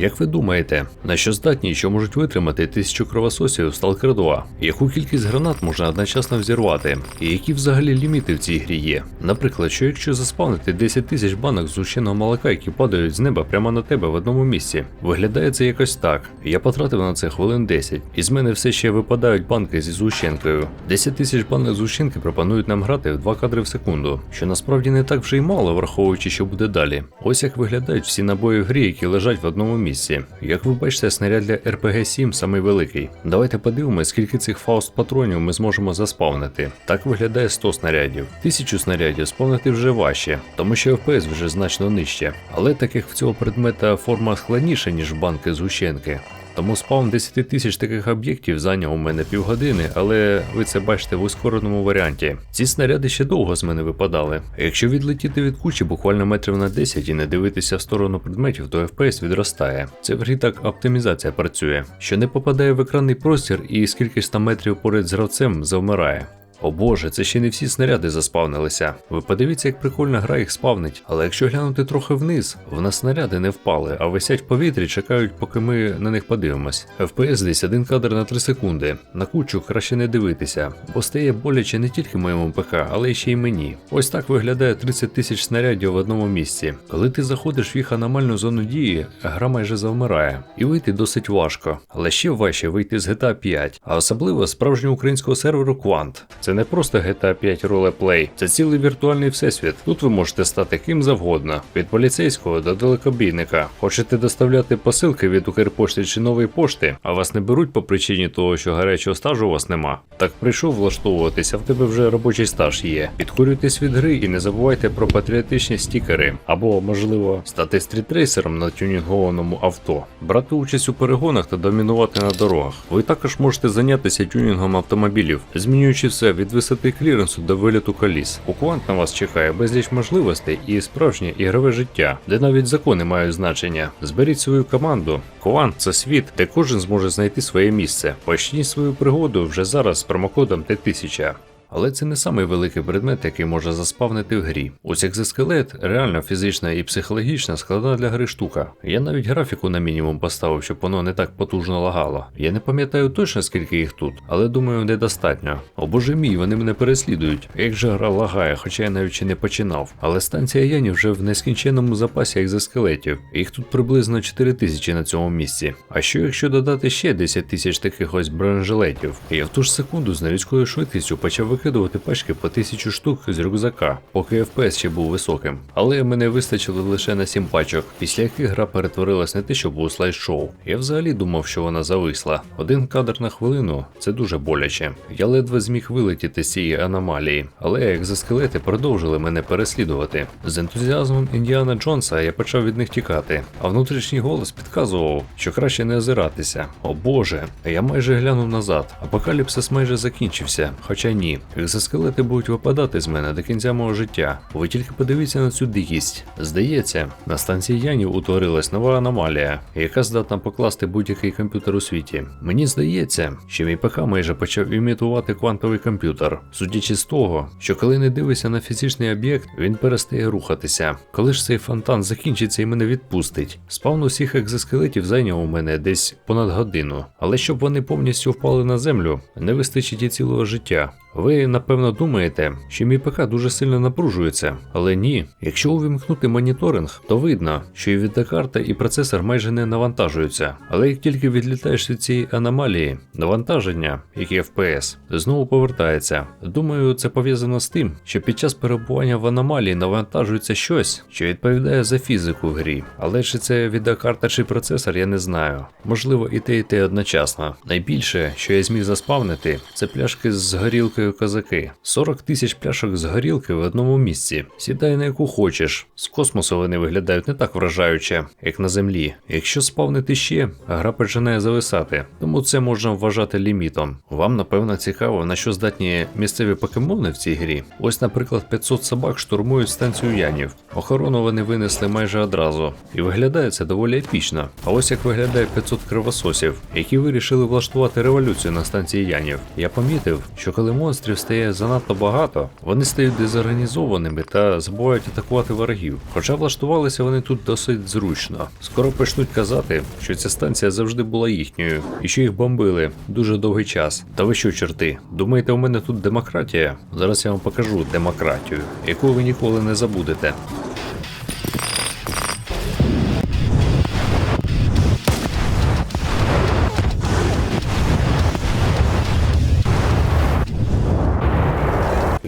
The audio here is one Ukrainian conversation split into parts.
Як ви думаєте, на що здатні, що можуть витримати тисячу кровососів Stalker 2? Яку кількість гранат можна одночасно взірвати? І які взагалі ліміти в цій грі є? Наприклад, що якщо заспавнити 10 тисяч банок згущеного молока, які падають з неба прямо на тебе в одному місці, виглядає це якось так. Я потратив на це хвилин 10, і з мене все ще випадають банки зі згущенкою. 10 тисяч банок згущенки пропонують нам грати в 2 кадри в секунду, що насправді не так вже й мало, враховуючи, що буде далі. Ось як виглядають всі набої в грі, які лежать в одному місці. Як ви бачите, снаряд для RPG 7 самий великий. Давайте подивимось, скільки цих фауст патронів ми зможемо заспавнити. Так виглядає 100 снарядів. Тисячу снарядів спавнити вже важче, тому що FPS вже значно нижче. Але таких в цього предмета форма складніша, ніж банки згущенки. Тому спаун 10 тисяч таких об'єктів зайняв у мене півгодини, але ви це бачите в ускореному варіанті. Ці снаряди ще довго з мене випадали. Якщо відлетіти від кучі буквально метрів на 10 і не дивитися в сторону предметів, то FPS відростає. Це в грі так оптимізація працює, що не попадає в екранний простір і скільки ж там метрів поряд з гравцем завмирає. О боже, це ще не всі снаряди заспавнилися. Ви подивіться, як прикольна гра їх спавнить. Але якщо глянути трохи вниз, в нас снаряди не впали, а висять в повітрі, чекають, поки ми на них подивимось. FPS десь один кадр на 3 секунди. На кучу краще не дивитися, бо стає боляче не тільки моєму ПК, але ще й мені. Ось так виглядає 30 тисяч снарядів в одному місці. Коли ти заходиш в їх аномальну зону дії, гра майже завмирає. І вийти досить важко. Але ще важче вийти з GTA 5, а особливо справжнього українського серверу Quant. Це не просто GTA 5 ролеплей, це цілий віртуальний всесвіт. Тут ви можете стати ким завгодно, від поліцейського до далекобійника. Хочете доставляти посилки від Укрпошти чи нової пошти, а вас не беруть по причині того, що гарячого стажу у вас нема. Так прийшов влаштовуватися, в тебе вже робочий стаж є. Підкурюйтесь від гри і не забувайте про патріотичні стікери, або, можливо, стати стрітрейсером на тюнінгованому авто, брати участь у перегонах та домінувати на дорогах. Ви також можете зайнятися тюнінгом автомобілів, змінюючи все від висоти кліренсу до виліту коліс. У квант на вас чекає безліч можливостей і справжнє ігрове життя, де навіть закони мають значення. Зберіть свою команду. Квант це світ, де кожен зможе знайти своє місце. Почніть свою пригоду вже зараз з промокодом Т1000. Але це не самий великий предмет, який може заспавнити в грі. Ось екзоскелет реально фізична і психологічна складна для гри штука. Я навіть графіку на мінімум поставив, щоб воно не так потужно лагало. Я не пам'ятаю точно скільки їх тут, але думаю, недостатньо. О боже мій, вони мене переслідують. Як же гра лагає, хоча я навіть ще не починав. Але станція Яні вже в нескінченному запасі екзоскелетів. Їх тут приблизно 4 тисячі на цьому місці. А що якщо додати ще 10 тисяч таких ось бронежилетів? Я в ту ж секунду з нелюдською швидкістю почав викидувати пачки по тисячу штук з рюкзака, поки FPS ще був високим. Але мене вистачило лише на 7 пачок, після яких гра перетворилась не те, що був слайд-шоу. Я взагалі думав, що вона зависла. Один кадр на хвилину це дуже боляче. Я ледве зміг вилетіти з цієї аномалії, але екзоскелети продовжили мене переслідувати. З ентузіазмом Індіана Джонса я почав від них тікати, а внутрішній голос підказував, що краще не озиратися. О боже, я майже глянув назад. Апокаліпсис майже закінчився, хоча ні. Екзоскелети будуть випадати з мене до кінця мого життя. Ви тільки подивіться на цю дикість. Здається, на станції Янів утворилась нова аномалія, яка здатна покласти будь-який комп'ютер у світі. Мені здається, що мій ПК майже почав імітувати квантовий комп'ютер, судячи з того, що коли не дивишся на фізичний об'єкт, він перестає рухатися. Коли ж цей фонтан закінчиться і мене відпустить. Спавн усіх екзоскелетів зайняв у мене десь понад годину, але щоб вони повністю впали на землю, не вистачить і цілого життя. Ви напевно думаєте, що мій ПК дуже сильно напружується, але ні. Якщо увімкнути моніторинг, то видно, що і відеокарта, і процесор майже не навантажуються. Але як тільки відлітаєш від цієї аномалії, навантаження, як і FPS, знову повертається. Думаю, це пов'язано з тим, що під час перебування в аномалії навантажується щось, що відповідає за фізику в грі. Але чи це відеокарта чи процесор, я не знаю. Можливо, і те, і те одночасно. Найбільше, що я зміг заспавнити, це пляшки з горілкою козаки. 40 тисяч пляшок з горілки в одному місці. Сідай на яку хочеш. З космосу вони виглядають не так вражаюче, як на землі. Якщо спавнити ще, гра починає зависати, тому це можна вважати лімітом. Вам напевно цікаво, на що здатні місцеві покемони в цій грі. Ось, наприклад, 500 собак штурмують станцію Янів. Охорону вони винесли майже одразу, і виглядає це доволі епічно. А ось як виглядає 500 кривососів, які вирішили влаштувати революцію на станції Янів. Я помітив, що коли монстри монстрів стає занадто багато, вони стають дезорганізованими та забувають атакувати ворогів. Хоча влаштувалися вони тут досить зручно. Скоро почнуть казати, що ця станція завжди була їхньою, і що їх бомбили дуже довгий час. Та ви що, чорти, думаєте, у мене тут демократія? Зараз я вам покажу демократію, яку ви ніколи не забудете.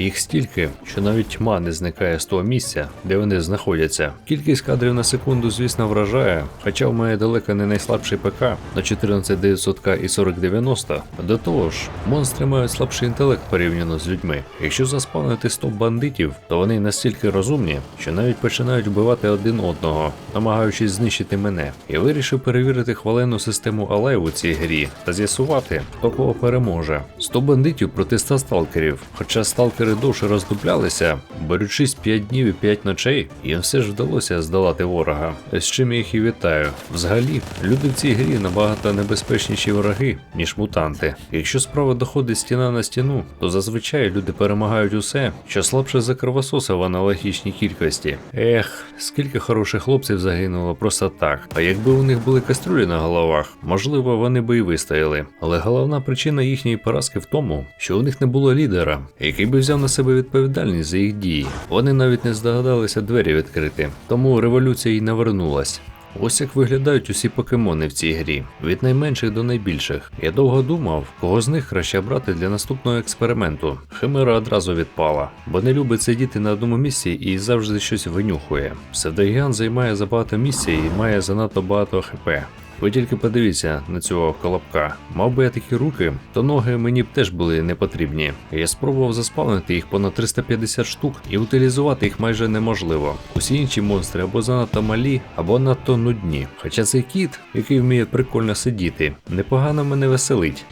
Їх стільки, що навіть тьма не зникає з того місця, де вони знаходяться. Кількість кадрів на секунду, звісно, вражає, хоча в мене далеко не найслабший ПК на 14900К і 4090. До того ж, монстри мають слабший інтелект порівняно з людьми. Якщо заспавнити 100 бандитів, то вони настільки розумні, що навіть починають вбивати один одного, намагаючись знищити мене. Я вирішив перевірити хвалену систему Алайв у цій грі та з'ясувати, хто кого переможе. 100 бандитів проти 100 сталкерів. Хоча сталкери довше роздуплялися, борючись 5 днів і 5 ночей, їм все ж вдалося здолати ворога. З чим я їх і вітаю. Взагалі, люди в цій грі набагато небезпечніші вороги, ніж мутанти. Якщо справа доходить стіна на стіну, то зазвичай люди перемагають усе, що слабше за кровососа в аналогічній кількості. Ех, скільки хороших хлопців загинуло просто так. А якби у них були кастрюлі на головах, можливо, вони би і вистояли. Але головна причина їхньої поразки в тому, що у них не було лідера, який би взяв на себе відповідальність за їх дії. Вони навіть не здогадалися двері відкрити, тому революція й навернулась. Ось як виглядають усі покемони в цій грі, від найменших до найбільших. Я довго думав, кого з них краще брати для наступного експерименту. Химера одразу відпала, бо не любить сидіти на одному місці і завжди щось винюхує. Псевдогігант займає забагато місця і має занадто багато хп. Ви тільки подивіться на цього колобка. Мав би я такі руки, то ноги мені б теж були не потрібні. Я спробував заспавнити їх понад 350 штук і утилізувати їх майже неможливо. Усі інші монстри або занадто малі, або надто нудні. Хоча цей кіт, який вміє прикольно сидіти, непогано мене веселить.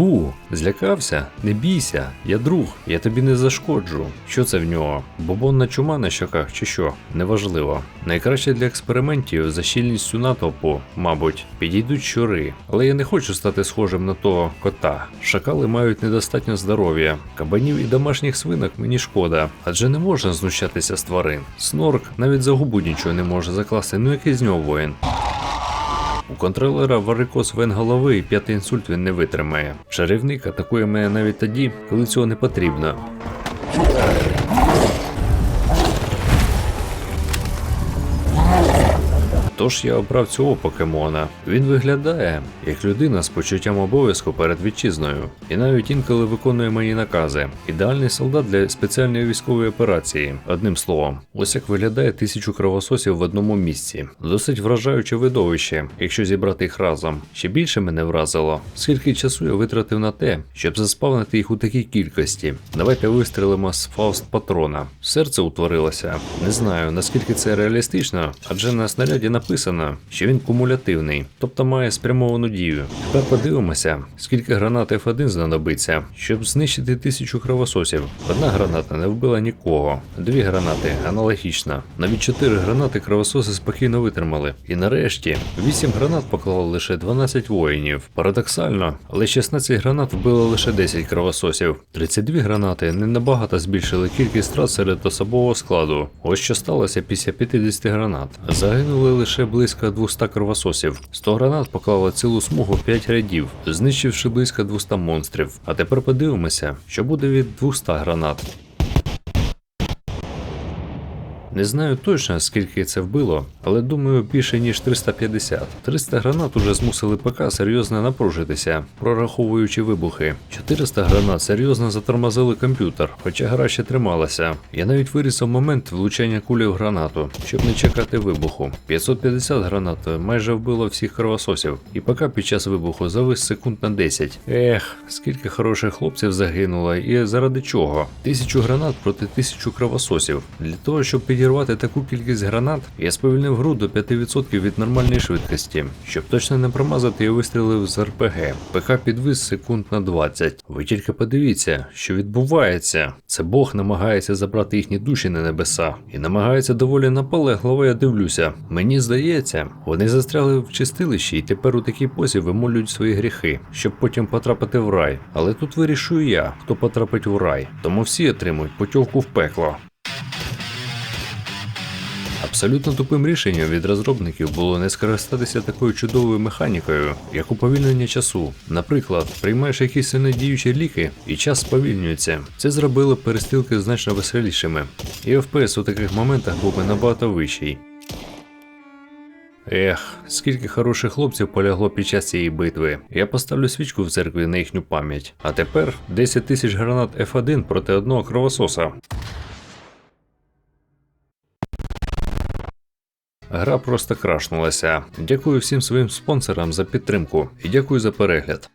Бу, злякався? Не бійся, я друг, я тобі не зашкоджу. Що це в нього? Бобонна чума на щоках чи що? Неважливо. Найкраще для експериментів за щільністю натовпу, мабуть, підійдуть щури. Але я не хочу стати схожим на того кота. Шакали мають недостатньо здоров'я. Кабанів і домашніх свинок мені шкода, адже не можна знущатися з тварин. Снорк навіть за губу нічого не може закласти, ну який з нього воїн. Контролера варикоз вен голови і п'ятий інсульт він не витримає. Чарівник атакує мене навіть тоді, коли цього не потрібно. Тож я обрав цього покемона. Він виглядає як людина з почуттям обов'язку перед вітчизною, і навіть інколи виконує мої накази. Ідеальний солдат для спеціальної військової операції. Одним словом, ось як виглядає тисячу кровососів в одному місці. Досить вражаюче видовище, якщо зібрати їх разом. Ще більше мене вразило, скільки часу я витратив на те, щоб заспавнити їх у такій кількості. Давайте вистрелимо з фауст патрона. Серце утворилося. Не знаю наскільки це реалістично, адже на снаряді написано, що він кумулятивний, тобто має спрямовану дію. Тепер подивимося, скільки гранат F1 знадобиться, щоб знищити тисячу кровососів. Одна граната не вбила нікого, дві гранати аналогічно. Навіть чотири гранати кровососи спокійно витримали. І нарешті вісім гранат поклало лише 12 воїнів. Парадоксально, але 16 гранат вбило лише 10 кровососів. 32 гранати не набагато збільшили кількість страт серед особового складу. Ось що сталося після 50 гранат. Загинули лише близько 200 кровососів. 100 гранат поклали цілу смугу в 5 рядів, знищивши близько 200 монстрів. А тепер подивимося, що буде від 200 гранат. Не знаю точно, скільки це вбило, але думаю більше ніж 350. 300 гранат уже змусили ПК серйозно напружитися, прораховуючи вибухи. 400 гранат серйозно затормозили комп'ютер, хоча гра ще трималася. Я навіть вирізав момент влучання кулі в гранату, щоб не чекати вибуху. 550 гранат майже вбило всіх кровососів, і ПК під час вибуху завис секунд на 10. Ех, скільки хороших хлопців загинуло, і заради чого? Тисячу гранат проти тисячу кровососів. Для того, щоб підійти відірвати таку кількість гранат, я сповільнив гру до 5% від нормальної швидкості, щоб точно не промазати, я вистрілив з РПГ. ПК підвис секунд на 20. Ви тільки подивіться, що відбувається. Це Бог намагається забрати їхні душі на небеса і намагається доволі наполегливо, я дивлюся. Мені здається, вони застряли в чистилищі і тепер у такий позі вимолюють свої гріхи, щоб потім потрапити в рай. Але тут вирішую я, хто потрапить в рай. Тому всі отримують путівку в пекло. Абсолютно тупим рішенням від розробників було не скористатися такою чудовою механікою, як уповільнення часу. Наприклад, приймаєш якісь сильнодіючі ліки, і час сповільнюється. Це зробило перестрілки значно веселішими. І FPS у таких моментах був би набагато вищий. Ех, скільки хороших хлопців полягло під час цієї битви. Я поставлю свічку в церкві на їхню пам'ять. А тепер 10 тисяч гранат F1 проти одного кровососа. Гра просто крашнулася. Дякую всім своїм спонсорам за підтримку і дякую за перегляд.